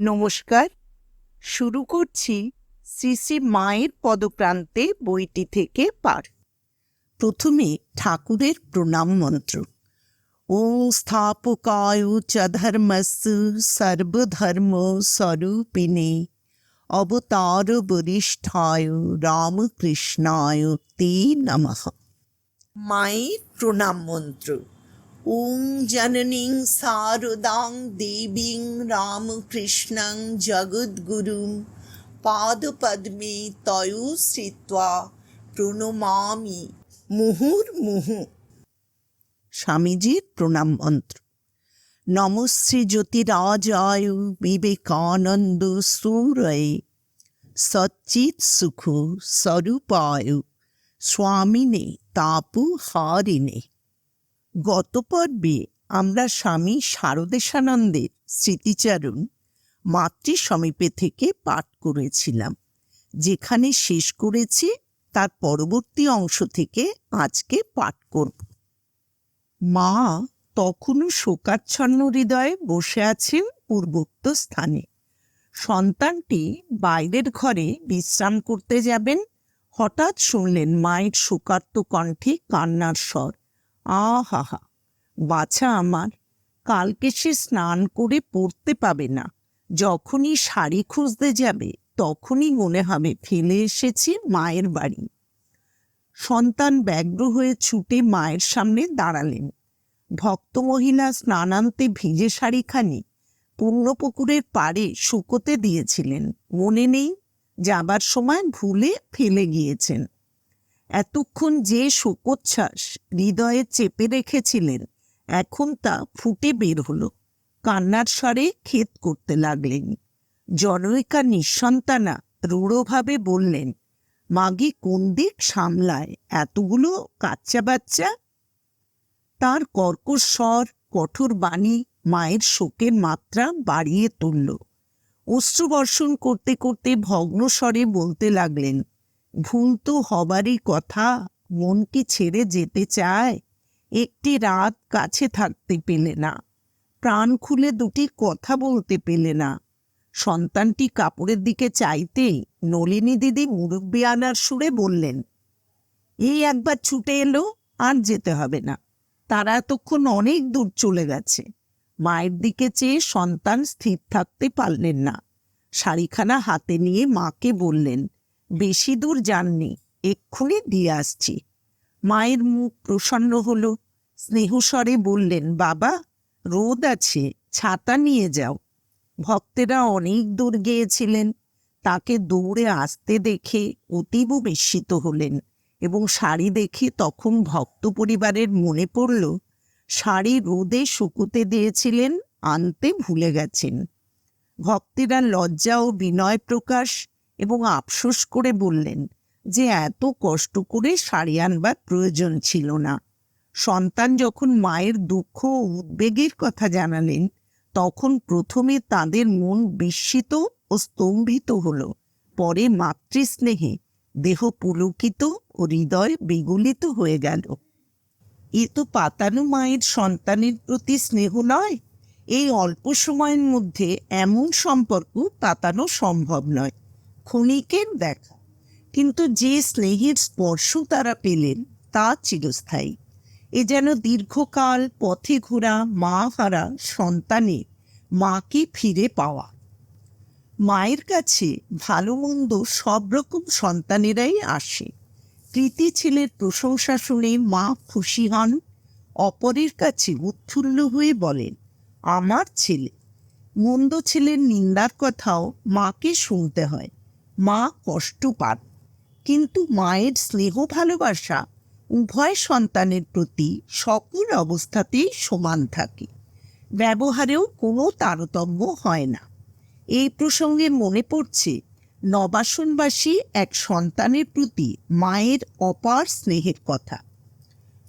নমস্কার। শুরু করছি শ্রী শ্রী মায়ের পদপ্রান্তে বইটি থেকে পাঠ। প্রথমে ঠাকুরের প্রণাম মন্ত্র। ও স্থাপকায় চ সর্বধর্ম স্বরূপিণে। অবতার বরিষ্ঠায় রামকৃষ্ণায় তে নমঃ। মায়ের প্রণাম মন্ত্র। ওং জননীং শারদাং দেবীং রামকৃষ্ণং জগদ্গুরুং পাদপদ্মে তয়ু শ্রিত্বা প্রণমামি মুহুর্মুহু স্বামীজির প্রণাম মন্ত্র নমশ্রী জ্যোতিরাজায় বিবেকানন্দ সুরয়ে সচ্চিৎ সুখ স্বরূপায় স্বামিনে তাপু হারিনে গত পর্বে আমরা স্বামী শারদেশানন্দের স্মৃতিচারণ মাতৃ সমীপে থেকে পাঠ করেছিলাম, যেখানে শেষ করেছি তার পরবর্তী অংশ থেকে আজকে পাঠ করব। মা তখনও শোকাচ্ছন্ন হৃদয়ে বসে আছেন পূর্বোক্ত স্থানে। সন্তানটি বাইরের ঘরে বিশ্রাম করতে যাবেন, হঠাৎ শুনলেন মায়ের শোকার্ত কণ্ঠে কান্নার স্বর। আহা বাছা আমার, কালকে সে স্নান করে পড়তে পাবে না। যখনই শাড়ি খুঁজতে যাবে, তখনই মনে হবে ফেলে এসেছি মায়ের বাড়ি। সন্তান ব্যগ্র হয়ে ছুটে মায়ের সামনে দাঁড়ালেন। ভক্ত মহিলা স্নানান্তে ভিজে শাড়িখানি পুণ্যপুকুরের পাড়ে শুকোতে দিয়েছিলেন। মনে নেই, যাবার সময় ভুলে ফেলে গিয়েছেন। এতক্ষণ যে শোকোচ্ছ্বাস হৃদয়ে চেপে রেখেছিলেন, এখন তা ফুটে বের হলো। কান্নার স্বরে ক্ষেত করতে লাগলেন। জনৈকা নিঃসন্তানা রূঢ়ভাবে বললেন, মাগি কোন দিক সামলায় এতগুলো কাচ্চা বাচ্চা? তার কর্কশ স্বর, কঠোর বাণী মায়ের শোকের মাত্রা বাড়িয়ে তুলল। অশ্রুবর্ষণ করতে করতে ভগ্ন স্বরে বলতে লাগলেন ভুল তো হবারই কথা। মন কি ছেড়ে যেতে চায়। একটি রাত কাছে থাকতে পেলে না। প্রাণ খুলে দুটি কথা বলতে পেলে না। সন্তানটি কাপড়ের দিকে চাইতেই নলিনী দিদি মুরব্বী আনার সুরে বললেন এই একবার ছুটে এলো, আর যেতে হবে না। তারা এতক্ষণ অনেক দূর চলে গেছে। মায়ের দিকে চেয়ে সন্তান স্থির থাকতে পারলেন না। শাড়িখানা হাতে নিয়ে মাকে বললেন বেশি দূর যাননি, এক্ষুনি দিয়ে আসছি। মায়ের মুখ প্রসন্ন হলো। স্নেহস্বরে বললেন, বাবা, রোদ আছে, ছাতা নিয়ে যাও। ভক্তেরা অনেক দূর গিয়েছিলেন। তাকে দৌড়ে আসতে দেখে অতীব বিস্মিত হলেন এবং শাড়ি দেখে তখন ভক্ত পরিবারের মনে পড়ল, শাড়ি রোদে শুকুতে দিয়েছিলেন, আনতে ভুলে গেছেন। ভক্তেরা লজ্জা ও বিনয় প্রকাশ এবং আফসোস করে বললেন যে এত কষ্ট করে শাড়ি আনবার প্রয়োজন ছিল না। সন্তান যখন মায়ের দুঃখ ও উদ্বেগের কথা জানালেন, তখন প্রথমে তাদের মন বিস্মিত ও স্তম্ভিত হল। পরে মাতৃস্নেহে দেহ পুলকিত ও হৃদয় বিগলিত হয়ে গেল। এ তো পাতানো মায়ের সন্তানের প্রতি স্নেহ নয়, এই অল্প সময়ের মধ্যে এমন সম্পর্ক পাতানো সম্ভব নয়। ক্ষণিকের দেখা। কিন্তু যে স্নেহের স্পর্শ তারা পেলেন, তা চিরস্থায়ী। এ যেন দীর্ঘকাল পথে ঘোরা মা হারা সন্তানের মাকে ফিরে পাওয়া। মায়ের কাছে ভালো মন্দ সব রকম সন্তানেরাই আসে। কৃতি ছেলের প্রশংসা শুনে মা খুশি হন, অপরের কাছে উৎফুল্ল হয়ে বলেন, আমার ছেলে। মন্দ ছেলের নিন্দার কথাও মাকে শুনতে হয়। মা কষ্ট পান। কিন্তু মায়ের স্নেহ ভালোবাসা উভয় সন্তানের প্রতি সকল অবস্থাতেই সমান থাকে। ব্যবহারেও কোনো তারতম্য হয় না। এই প্রসঙ্গে মনে পড়ছে, নবাসনবাসী এক সন্তানের প্রতি মায়ের অপার স্নেহের কথা।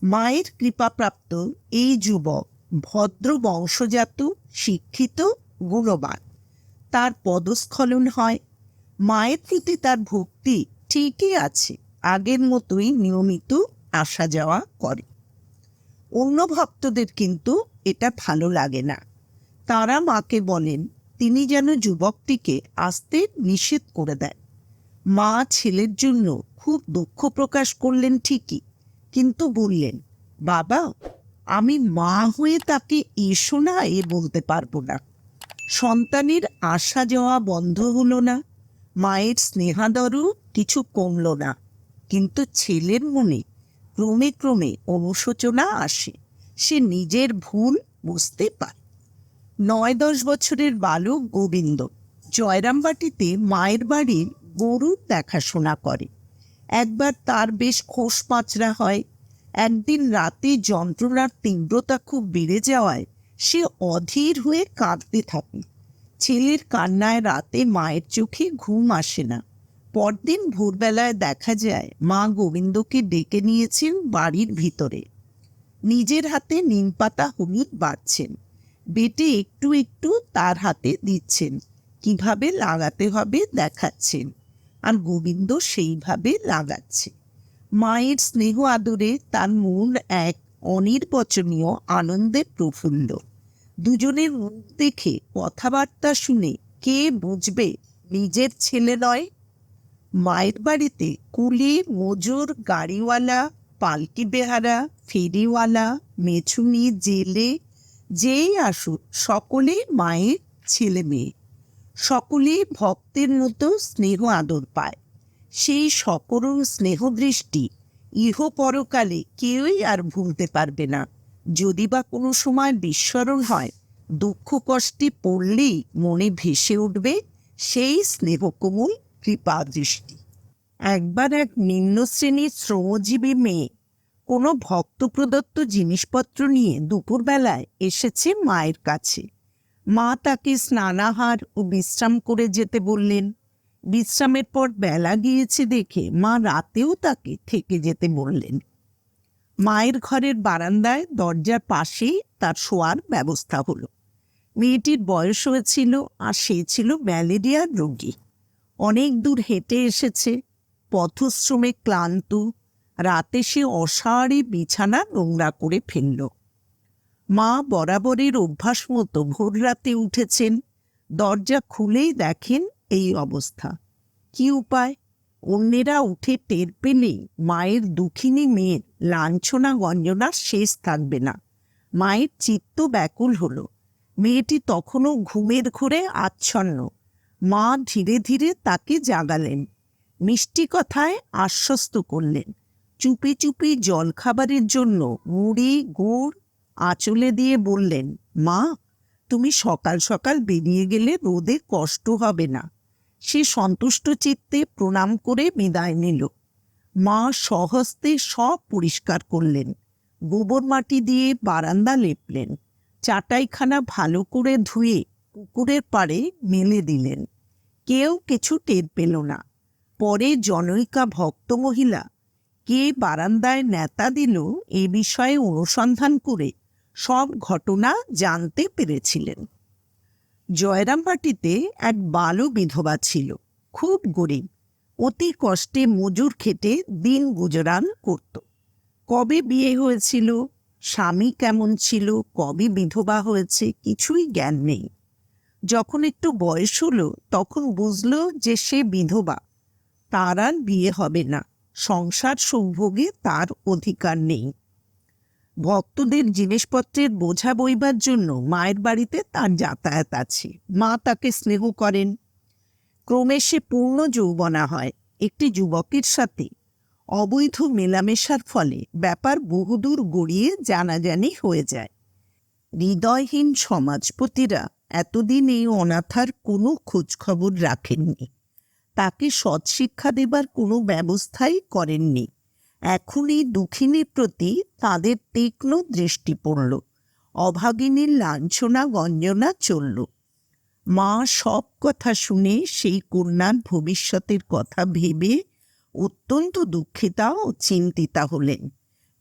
মায়ের কৃপাপ্রাপ্ত এই যুবক ভদ্র বংশজাত, শিক্ষিত, গুণবান। তার পদস্খলন হয় মায়ের প্রতি তার ভক্তি ঠিকই আছে, আগের মতোই নিয়মিত আসা যাওয়া করে। অন্য ভক্তদের কিন্তু এটা ভালো লাগে না। তারা মাকে বলেন, তিনি যেন যুবকটিকে আসতে নিষেধ করে দেন। মা ছেলের জন্য খুব দুঃখ প্রকাশ করলেন ঠিকই, কিন্তু বললেন, বাবা, আমি মা হয়ে তাকে এসো না, এ বলতে পারব না। সন্তানের আসা যাওয়া বন্ধ হলো না। মায়ের স্নেহাদরও কিছু কমল না। কিন্তু ছেলের মনে ক্রমে ক্রমে অনুশোচনা আসে। সে নিজের ভুল বুঝতে পারে। নয় দশ বছরের বালক গোবিন্দ জয়রামবাটিতে মায়ের বাড়ির গরুর দেখাশোনা করে। একবার তার বেশ খোস পাঁচরা হয়। একদিন রাতে যন্ত্রণার তীব্রতা খুব বেড়ে যাওয়ায় সে অধীর হয়ে কাঁদতে থাকে। ছেলের কান্নায় রাতে মায়ের চোখে ঘুম আসে না। পরদিন ভোরবেলায় দেখা যায়, মা গোবিন্দকে ডেকে নিয়েছেন বাড়ির ভিতরে। নিজের হাতে নিম পাতা হলুদ বাড়ছেন বেটে একটু একটু তার হাতে দিচ্ছেন। কীভাবে লাগাতে হবে দেখাচ্ছেন। আর গোবিন্দ সেইভাবে লাগাচ্ছে। মায়ের স্নেহ আদরে তার মন এক অনির্বচনীয় আনন্দে প্রফুল্ল। দুজনের মুখ দেখে কথাবার্তা শুনে কে বুঝবে নিজের ছেলে নয়? মায়ের বাড়িতে কুলি, মজুর, গাড়িওয়ালা, পালকি বেহারা, ফেরিওয়ালা মেছুনি জেলে, যেই আসুক, সকলে মায়ের ছেলে মেয়ে। সকলে ভক্তের মতো স্নেহ আদর পায়। সেই সকরুণ স্নেহ দৃষ্টি ইহ পরকালে কেউই আর ভুলতে পারবে না। যদি বা কোনো সময় বিস্মরণ হয়, দুঃখ কষ্টে পড়লেই মনে ভেসে উঠবে সেই স্নেহকোমল কৃপা দৃষ্টি একবার এক নিম্ন শ্রেণির শ্রমজীবী মেয়ে কোনো ভক্ত প্রদত্ত জিনিসপত্র নিয়ে দুপুরবেলায় এসেছে মায়ের কাছে। মা তাকে স্নানাহার ও বিশ্রাম করে যেতে বললেন। বিশ্রামের পর বেলা গিয়েছে দেখে মা রাতেও তাকে থেকে যেতে বললেন। মায়ের ঘরের বারান্দায় দরজার পাশেই তার শোয়ার ব্যবস্থা হলো। মেয়েটির বয়স হয়েছিল আর সে ছিল ম্যালেরিয়ার রোগী। অনেক দূর হেঁটে এসেছে, পথশ্রমে ক্লান্ত, রাতে সে অসারে বিছানা নোংরা করে ফেলল। মা বরাবরের অভ্যাস মতো ভোর রাতে উঠেছেন, দরজা খুলেই দেখেন এই অবস্থা। কি উপায়? অন্যেরা উঠে টের পেলেই মায়ের দুঃখিনী মেয়ের লাঞ্ছনা গঞ্জনার শেষ থাকবে না। মায়ের চিত্ত ব্যাকুল হলো। মেয়েটি তখনও ঘুমের ঘোরে আচ্ছন্ন। মা ধীরে ধীরে তাকে জাগালেন। মিষ্টি কথায় আশ্বস্ত করলেন। চুপি চুপি জলখাবারের জন্য মুড়ি, গুড়, আঁচলে দিয়ে বললেন, মা, তুমি সকাল সকাল বেরিয়ে গেলে রোদে কষ্ট হবে না। সে সন্তুষ্ট চিত্তে প্রণাম করে বিদায় নিল। মা সহস্তে সব পরিষ্কার করলেন। গোবর মাটি দিয়ে বারান্দা লেপলেন। চাটাইখানা ভালো করে ধুয়ে পুকুরের পাড়ে মেলে দিলেন। কেউ কিছু টের পেল না। পরে জনৈকা ভক্ত মহিলা কে বারান্দায় নেতা দিল এ বিষয়ে অনুসন্ধান করে সব ঘটনা জানতে পেরেছিলেন। জয়রামবাটিতে এক বালো বিধবা ছিল, খুব গরিব। অতি কষ্টে মজুর খেটে দিন গুজরান করত। কবে বিয়ে হয়েছিল, স্বামী কেমন ছিল, কবে বিধবা হয়েছে, কিছুই জ্ঞান নেই। যখন একটু বয়স হলো, তখন বুঝল যে সে বিধবা। তার আর বিয়ে হবে না, সংসার সম্ভোগে তার অধিকার নেই। ভক্তদের জিনিসপত্রের বোঝা বইবার জন্য মায়ের বাড়িতে তার যাতায়াত আছে। মা তাকে স্নেহ করেন। ক্রমে সে পূর্ণ যৌবনা হয়। একটি যুবকের সাথে অবৈধ মেলামেশার ফলে ব্যাপার বহুদূর গড়িয়ে জানাজানি হয়ে যায়। হৃদয়হীন সমাজপতিরা এতদিন এই অনাথার কোনো খোঁজখবর রাখেননি। তাকে সৎশিক্ষা দেবার কোনো ব্যবস্থাই করেননি। এখন এই দুঃখিনীর প্রতি তাদের তীক্ষ্ণ দৃষ্টি পড়ল। অভাগিনীর লাঞ্ছনা, গঞ্জনা চলল। মা সব কথা শুনে সেই কন্যার ভবিষ্যতের কথা ভেবে অত্যন্ত দুঃখিতা ও চিন্তিতা হলেন।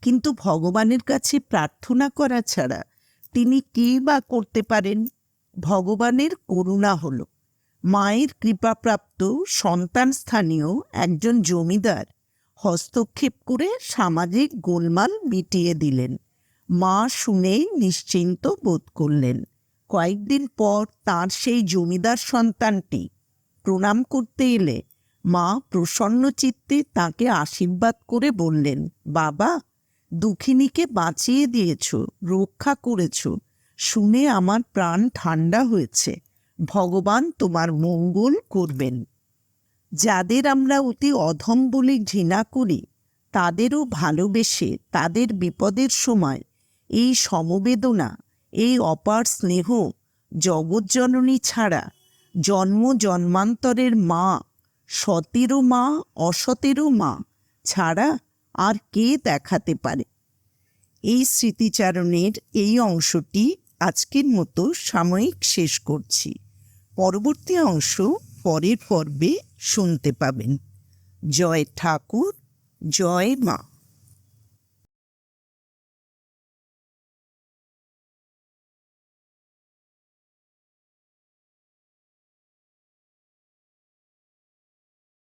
কিন্তু ভগবানের কাছে প্রার্থনা করা ছাড়া তিনি কী বা করতে পারেন? ভগবানের করুণা হল। মায়ের কৃপাপ্রাপ্ত সন্তান স্থানীয় একজন জমিদার হস্তক্ষেপ করে সামাজিক গোলমাল মিটিয়ে দিলেন। মা শুনেই নিশ্চিন্ত বোধ করলেন। কয়েকদিন পর তার সেই জমিদার সন্তানটি প্রণাম করতে এলে মা প্রসন্ন চিত্তে তাকে আশীর্বাদ করে বললেন, বাবা, দুঃখিনীকে বাঁচিয়ে দিয়েছ, রক্ষা করেছ, শুনে আমার প্রাণ ঠান্ডা হয়েছে। ভগবান তোমার মঙ্গল করবেন। যাদের আমরা অতি অধম বলে ঘৃণা করি, তাদেরও ভালোবেসে তাদের বিপদের সময় এই সমবেদনা, এই অপার স্নেহ জগজ্জননী ছাড়া জন্ম জন্মান্তরের মা, সতেরো মা, অসতেরো মা ছাড়া আর কে দেখাতে পারে? এই স্মৃতিচারণের এই অংশটি আজকের মতো সাময়িক শেষ করছি। পরবর্তী অংশ পরের পর্বে শুনতে পাবেন। জয় ঠাকুর জয় মা।